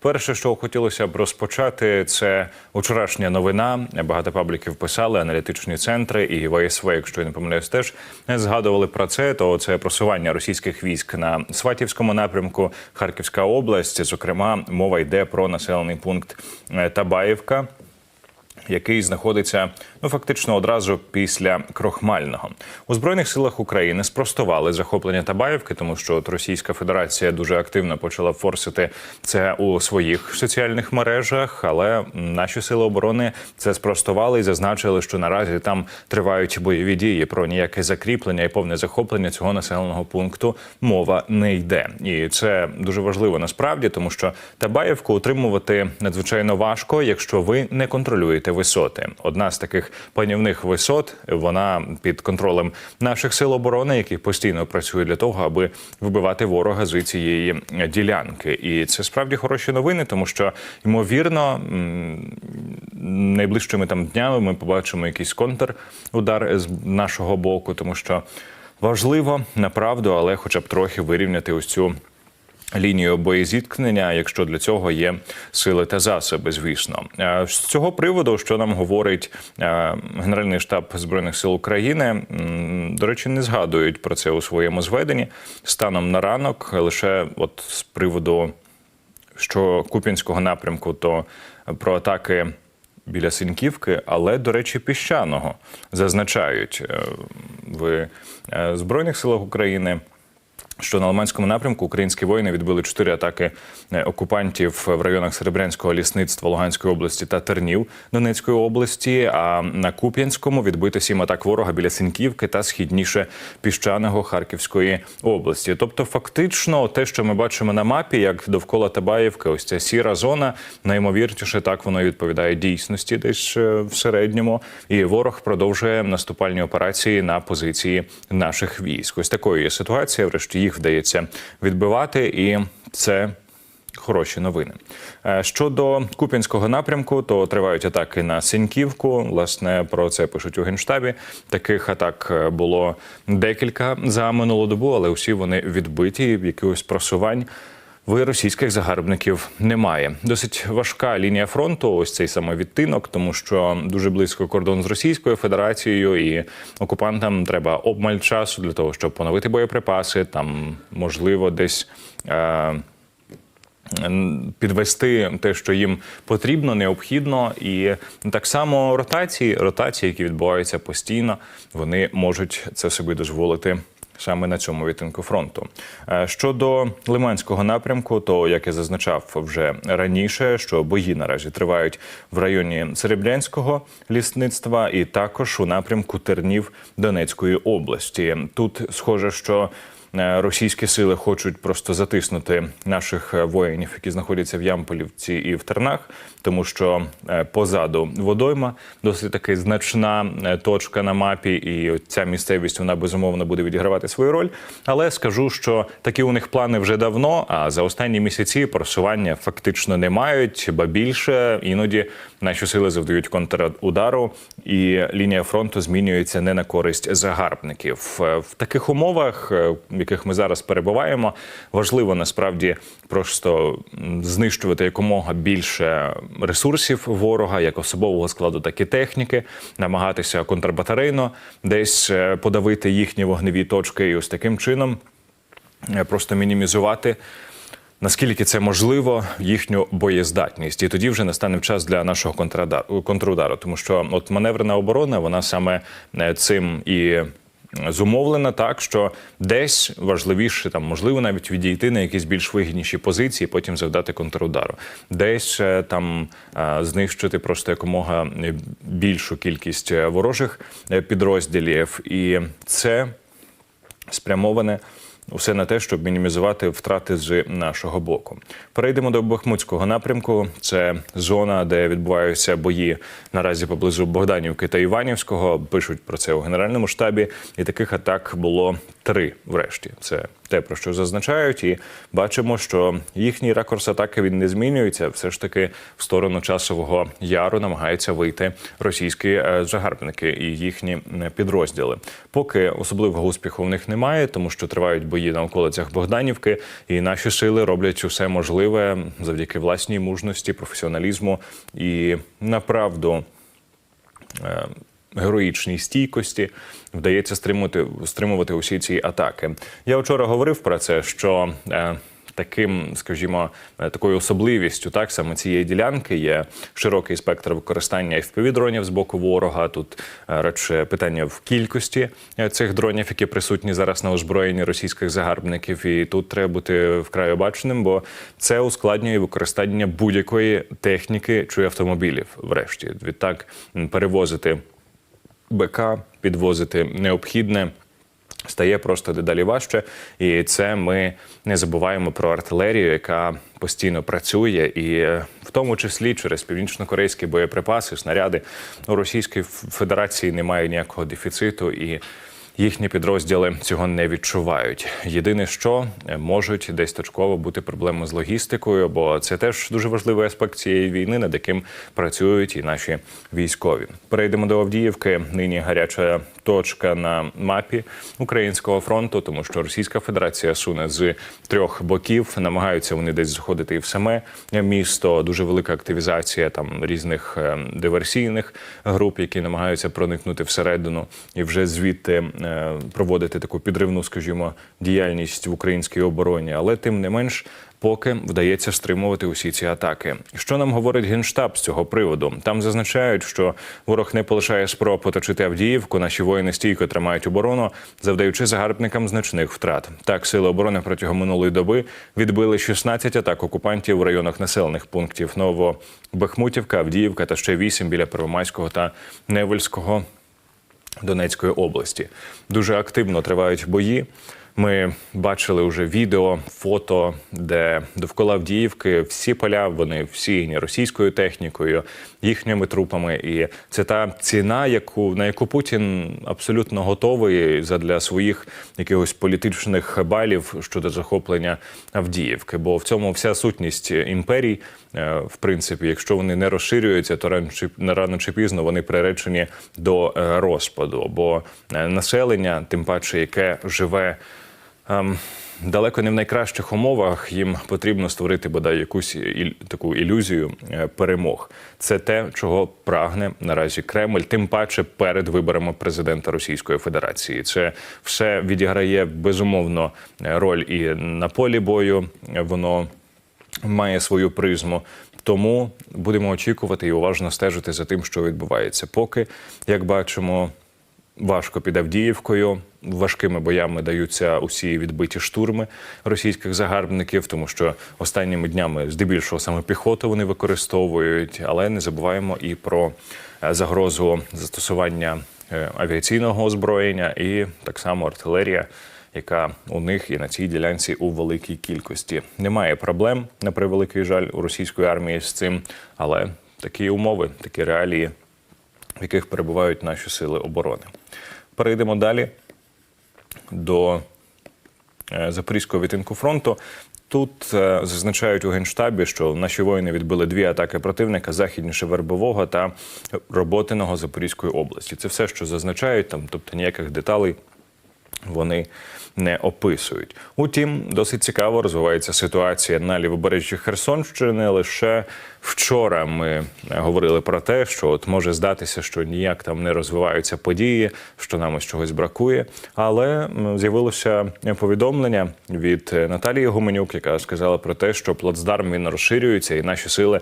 Перше, що хотілося б розпочати, це вчорашня новина. Багато пабліків писали, аналітичні центри і ВСВ, якщо я не помиляюсь, теж згадували про це. То це просування російських військ на Сватівському напрямку, Харківська область. Зокрема, мова йде про населений пункт е, Табаївка який знаходиться ну фактично одразу після Крохмального у збройних силах України спростували захоплення Табаївки, тому що от Російська Федерація дуже активно почала форсити це у своїх соціальних мережах. Але наші сили оборони це спростували і зазначили, що наразі там тривають бойові дії. Про ніяке закріплення і повне захоплення цього населеного пункту мова не йде, і це дуже важливо насправді, тому що Табаївку утримувати надзвичайно важко, якщо ви не контролюєте висоти. Одна з таких панівних висот вона під контролем наших сил оборони, які постійно працюють для того, аби вибивати ворога з цієї ділянки. І це справді хороші новини, тому що ймовірно найближчими там днями ми побачимо якийсь контрудар з нашого боку, тому що важливо направду, але хоча б трохи вирівняти ось цю. Лінію боєзіткнення, якщо для цього є сили та засоби, звісно, Е, з цього приводу, що нам говорить е, Генеральний штаб збройних сил України, до речі, не згадують про це у своєму зведенні станом на ранок, лише от з приводу що Куп'янського напрямку, то про атаки біля Синьківки, але, до речі, піщаного зазначають е, в Збройних силах України. Що на Лиманському напрямку українські воїни відбили чотири атаки е, окупантів в районах Серебрянського лісництва Луганської області та Тернів Донецької області. А на Куп'янському відбито сім атак ворога біля Синьківки та східніше піщаного Харківської області. Тобто, фактично, те, що ми бачимо на мапі, як довкола Табаївки, ось ця сіра зона, найімовірніше так воно і відповідає дійсності, десь е, в середньому. І ворог продовжує наступальні операції на позиції наших військ. Ось такою є ситуація. Врешті їх вдається відбивати, і це. Хороші новини Е, щодо Куп'янського напрямку, то тривають атаки на Синьківку. Власне про це пишуть у генштабі. Таких атак е, було декілька за минулу добу, але усі вони відбиті. Якихось просувань в російських загарбників немає. Досить важка лінія фронту. Ось цей саме відтинок, тому що дуже близько кордон з Російською Федерацією, і окупантам треба обмаль часу для того, щоб поновити боєприпаси. Там можливо десь. Е- Підвести те, що їм потрібно, необхідно, і так само ротації, ротації, які відбуваються постійно, вони можуть це собі дозволити саме на цьому відтинку фронту. Е, Щодо Лиманського напрямку, то як я зазначав вже раніше, що бої наразі тривають в районі Серебрянського лісництва і також у напрямку Тернів Донецької області. Тут схоже, що Російські сили хочуть просто затиснути наших е, воїнів, які знаходяться в Ямполівці і в Тернах, тому що е, позаду водойма досить таки значна е, точка на мапі, і ця місцевість вона безумовно буде відігравати свою роль. Але скажу, що такі у них плани вже давно. А за останні місяці просування фактично не мають, ба більше іноді наші сили завдають контрудару, і лінія фронту змінюється не на користь загарбників. Е, В таких умовах, е, в яких ми зараз перебуваємо, важливо насправді просто знищувати якомога більше ресурсів ворога, як особового складу, так і техніки, намагатися контрбатарейно десь е, подавити їхні вогневі точки, і ось таким чином е, просто мінімізувати. Наскільки це можливо, їхню боєздатність, і тоді вже настане час для нашого контрудару, тому що от маневрена оборона, вона саме е, цим і зумовлена, так що десь важливіше там можливо навіть відійти на якісь більш вигідніші позиції, потім завдати контрудару, десь е, там е, знищити просто якомога більшу кількість е, ворожих підрозділів, і це спрямоване усе на те, щоб мінімізувати втрати з нашого боку. Перейдемо до Бахмутського напрямку. Це зона, де відбуваються бої наразі поблизу Богданівки та Іванівського. Пишуть про це у генеральному штабі. І таких атак було три. Врешті, це те про що зазначають, і бачимо, що їхній ракурс атаки він не змінюється. Все ж таки в сторону часового яру намагаються вийти російські е, загарбники і їхні е, підрозділи. Поки особливого успіху в них немає, тому що тривають бої на околицях Богданівки, і наші сили роблять усе можливе завдяки власній мужності, професіоналізму і направду е, героїчній стійкості вдається стримувати, стримувати усі ці атаки. Я вчора говорив про це, що е, таким, скажімо, е, такою особливістю, так саме цієї ділянки є широкий спектр використання FPV-дронів з боку ворога. Тут е, радше питання в кількості е, цих дронів, які присутні зараз на озброєнні російських загарбників. І тут треба бути вкрай обачним, бо це ускладнює використання будь-якої техніки чи автомобілів. Врешті відтак перевозити БК, підвозити необхідне. Стає просто дедалі важче, і це ми не забуваємо про артилерію, яка постійно працює, і е, в тому числі через північно-корейські боєприпаси, снаряди у Російської Федерації немає ніякого дефіциту і. Їхні підрозділи цього не відчувають. Єдине, що е, можуть десь точково бути проблеми з логістикою, бо це теж дуже важливий аспект цієї війни, над яким працюють і наші військові. Перейдемо до Авдіївки. Нині гаряча точка на мапі українського фронту, тому що Російська Федерація суне з трьох боків. Намагаються вони десь заходити і в саме місто. Дуже велика активізація там різних е, диверсійних груп, які намагаються проникнути всередину і вже звідти е, проводити таку підривну, скажімо, діяльність в українській обороні. Але тим не менш. Поки вдається стримувати усі ці атаки. Що нам говорить генштаб з цього приводу? Там зазначають, що ворог не полишає спроб оточити Авдіївку. Наші воїни стійко тримають оборону, завдаючи загарбникам значних втрат. Так, сили оборони протягом минулої доби відбили 16 атак окупантів в районах населених пунктів Новобахмутівка, Авдіївка та ще 8 біля Первомайського та Невельського Донецької області. Дуже активно тривають бої. Ми бачили вже відео, фото, де довкола Авдіївки всі поля вони всіяні російською технікою, їхніми трупами. І це та ціна, яку на яку Путін абсолютно готовий задля своїх якихось політичних балів щодо захоплення Авдіївки. Бо в цьому вся сутність імперій. Е, В принципі, якщо вони не розширюються, то рано чи рано чи пізно вони приречені до е, розпаду. Бо е, населення, тим паче, яке живе. Ем, далеко не в найкращих умовах їм потрібно створити бодай якусь іль, таку ілюзію е, перемог. Це те, чого прагне наразі Кремль, тим паче перед виборами президента Російської Федерації. Це все відіграє безумовно роль і на полі бою. Воно має свою призму. Тому будемо очікувати і уважно стежити за тим, що відбувається. Поки як бачимо важко під Авдіївкою. Важкими боями даються усі відбиті штурми російських загарбників, тому що останніми днями здебільшого саме піхоту вони використовують, але не забуваємо і про е, загрозу застосування е, авіаційного озброєння і так само артилерія. Яка у них і на цій ділянці у великій кількості немає проблем на превеликий жаль у російської армії з цим, але такі умови, такі реалії, в яких перебувають наші сили оборони. Перейдемо далі до е, Запорізького відтинку фронту. Тут е, зазначають у генштабі, що наші воїни відбили дві атаки противника західніше Вербового та Роботиного Запорізької області. Це все, що зазначають там, тобто ніяких деталей вони не описують. Утім, досить цікаво розвивається ситуація на лівобережжі Херсонщини. Лише вчора ми говорили про те, що от може здатися, що ніяк там не розвиваються події, що нам ось чогось бракує. Але з'явилося повідомлення від Наталії Гуменюк, яка сказала про те, що плацдарм він розширюється, і наші сили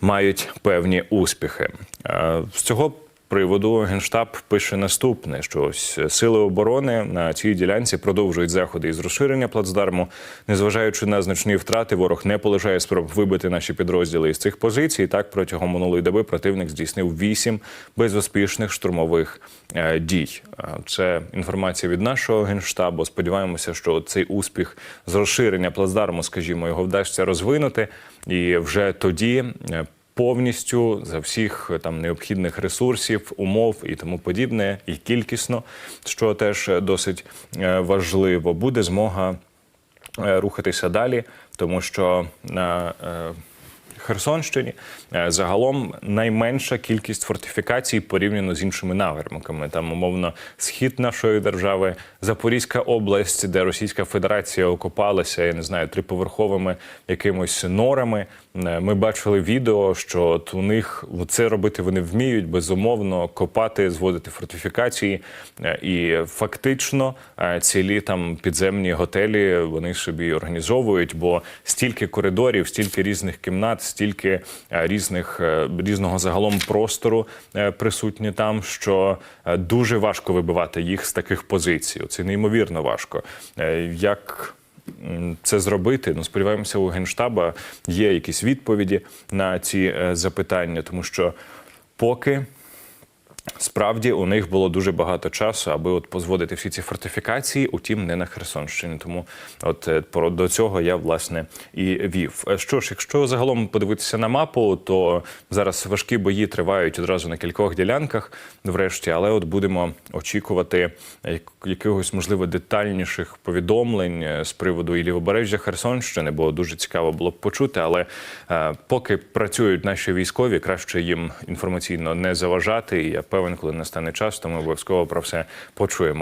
мають певні успіхи. Е, З цього приводу генштаб пише наступне: що ось сили оборони на цій ділянці продовжують заходи із розширення плацдарму, незважаючи на значні втрати, ворог не полишає спроб вибити наші підрозділи із цих позицій. Так протягом минулої доби противник здійснив вісім безуспішних штурмових е, дій. Е, Це інформація від нашого генштабу. Сподіваємося, що цей успіх з розширення плацдарму, скажімо, його вдасться розвинути, і вже тоді. Повністю за всіх е, там необхідних ресурсів, умов і тому подібне, і кількісно, що теж е, досить е, важливо, буде змога рухатися далі, тому що на Херсонщині загалом найменша кількість фортифікацій порівняно з іншими напрямками. Там, умовно, схід нашої держави, Запорізька область, де Російська Федерація окопалася, я не знаю, триповерховими якимось норами. Е, Ми бачили відео, що от у них це робити вони вміють безумовно копати, зводити фортифікації, Е, і фактично е, цілі там підземні готелі вони собі організовують, бо стільки коридорів, стільки різних кімнат, стільки різних різного загалом простору присутні там, що дуже важко вибивати їх з таких позицій. Це неймовірно важко. Як це зробити? Ну, сподіваємося, у генштаба є якісь відповіді на ці е, запитання, тому що поки. Справді у них було дуже багато часу, аби от позводити всі ці фортифікації, утім не на Херсонщині. Тому от е, до цього я власне і вів. Е, Що ж, якщо загалом подивитися на мапу, то зараз важкі бої тривають одразу на кількох ділянках, врешті, але от будемо очікувати як- якихось можливо детальніших повідомлень е, з приводу і лівобережжя Херсонщини, бо дуже цікаво було б почути. Але е, поки працюють наші військові, краще їм інформаційно не заважати. І я певен, коли настане час, то ми обов'язково про все почуємо.